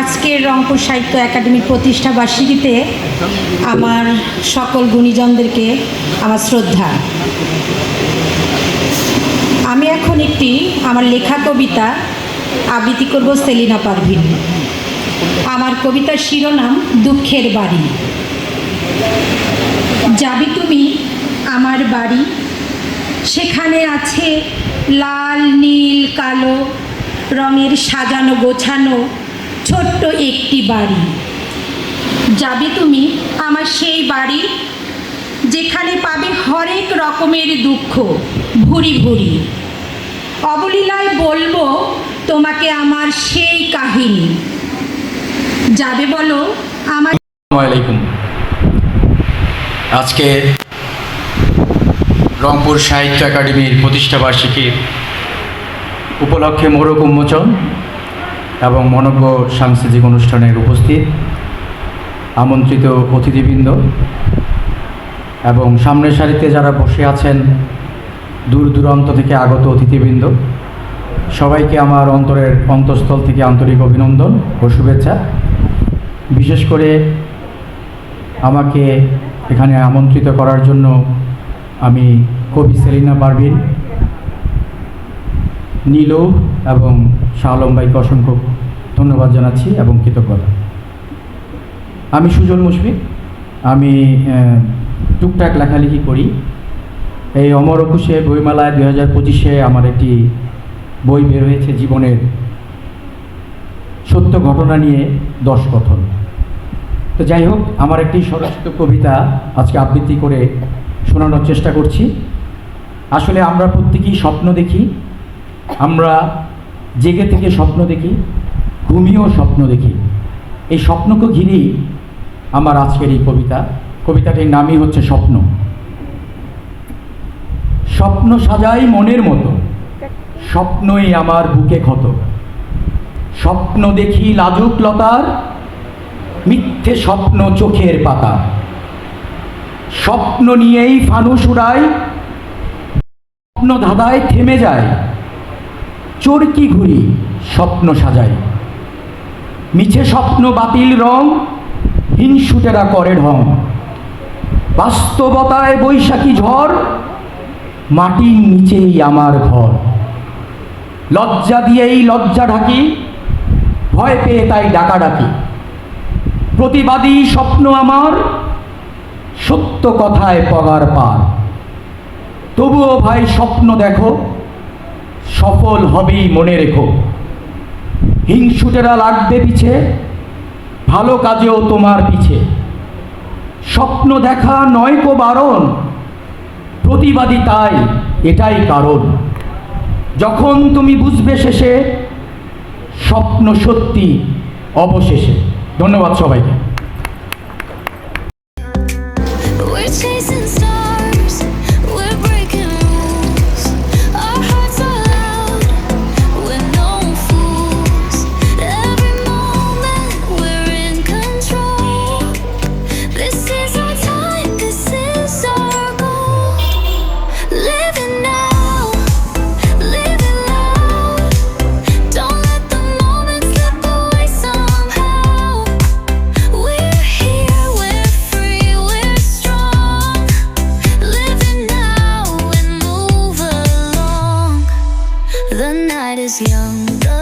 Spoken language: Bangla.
আজকের রংপুর সাহিত্য একাডেমির প্রতিষ্ঠা বার্ষিকীতে আমার সকল গুণীজনদেরকে আমার শ্রদ্ধা। আমি এখন একটি আমার লেখা কবিতা আবৃত্তি করব সেলিনা পারভিন। আমার কবিতার শিরোনাম, দুঃখের বাড়ি। যাবি তুমি আমার বাড়ি, সেখানে আছে লাল, নীল, কালো রঙের সাজানো গোছানো ছোট্ট একটি বাড়ি। যাবে তুমি আমার সেই বাড়ি যেখানে পাবে হরেক রকমের দুঃখ, ভুরি ভুরি। অবলীলায় বলব তোমাকে আমার সেই কাহিনী। যাবে বলো আমার আজকে রংপুর সাহিত্য একাডেমির প্রতিষ্ঠা বার্ষিকীর উপলক্ষে মোড়ক উন্মোচন এবং মনজ্ঞ সাংস্কৃতিক অনুষ্ঠানের উপস্থিত আমন্ত্রিত অতিথিবৃন্দ এবং সামনের সারিতে যারা বসে আছেন দূর দূরান্ত থেকে আগত অতিথিবৃন্দ, সবাইকে আমার অন্তরের অন্তঃস্থল থেকে আন্তরিক অভিনন্দন ও শুভেচ্ছা। বিশেষ করে আমাকে এখানে আমন্ত্রিত করার জন্য আমি কবি সেলিনা পারভিন নীলু এবং শাহ আলম ভাইকে অসংখ্য ধন্যবাদ জানাচ্ছি এবং কৃতজ্ঞতা। আমি সুজন মুশফিক। আমি টুকটাক লেখালেখি করি। এই অমর একুশে বইমেলায় দুই হাজার পঁচিশে আমার একটি বই বের হয়েছে জীবনের সত্য ঘটনা নিয়ে দশ কথন। তো যাই হোক, আমার একটি স্বরচিত কবিতা আজকে আবৃত্তি করে শোনানোর চেষ্টা করছি। আসলে আমরা প্রত্যেকেই স্বপ্ন দেখি আমরা জেগে থেকে স্বপ্ন দেখি, ঘুমিয়েও স্বপ্ন দেখি। এই স্বপ্নকে ঘিরেই আমার আজকের এই কবিতা। কবিতাটির নামই হচ্ছে স্বপ্ন। স্বপ্ন সাজাই মনের মতো, স্বপ্নই আমার বুকে ক্ষত। স্বপ্ন দেখি লাজুক লতার, মিথ্যে স্বপ্ন চোখের পাতা। স্বপ্ন নিয়েই ফানুস উড়ায়, স্বপ্ন ধাঁধায় থেমে যায়। চরকি ঘুরি স্বপ্ন সাজায়। মিছে স্বপ্ন বাতিল রং হিংসুটেরা করে ঢং। বাস্তবতায় বৈশাখী ঝড়, মাটির নিচেই আমার ঘর। লজ্জা দিয়েই লজ্জা ঢাকি, ভয় পেয়ে তাই ডাকা ডাকি প্রতিবাদী স্বপ্ন আমার, সত্য কথায় পগার পার। তবুও ভাই স্বপ্ন দেখো সফল হবেই মনে রেখো। হিংসুটেরা লাগবে পিছে, ভালো কাজেও তোমার পিছে। স্বপ্ন দেখা নয় কো বারণ, প্রতিবাদী তাই এটাই কারণ। যখন তুমি বুঝবে শেষে, স্বপ্ন সত্যি অবশেষে। ধন্যবাদ সবাইকে। The night is young.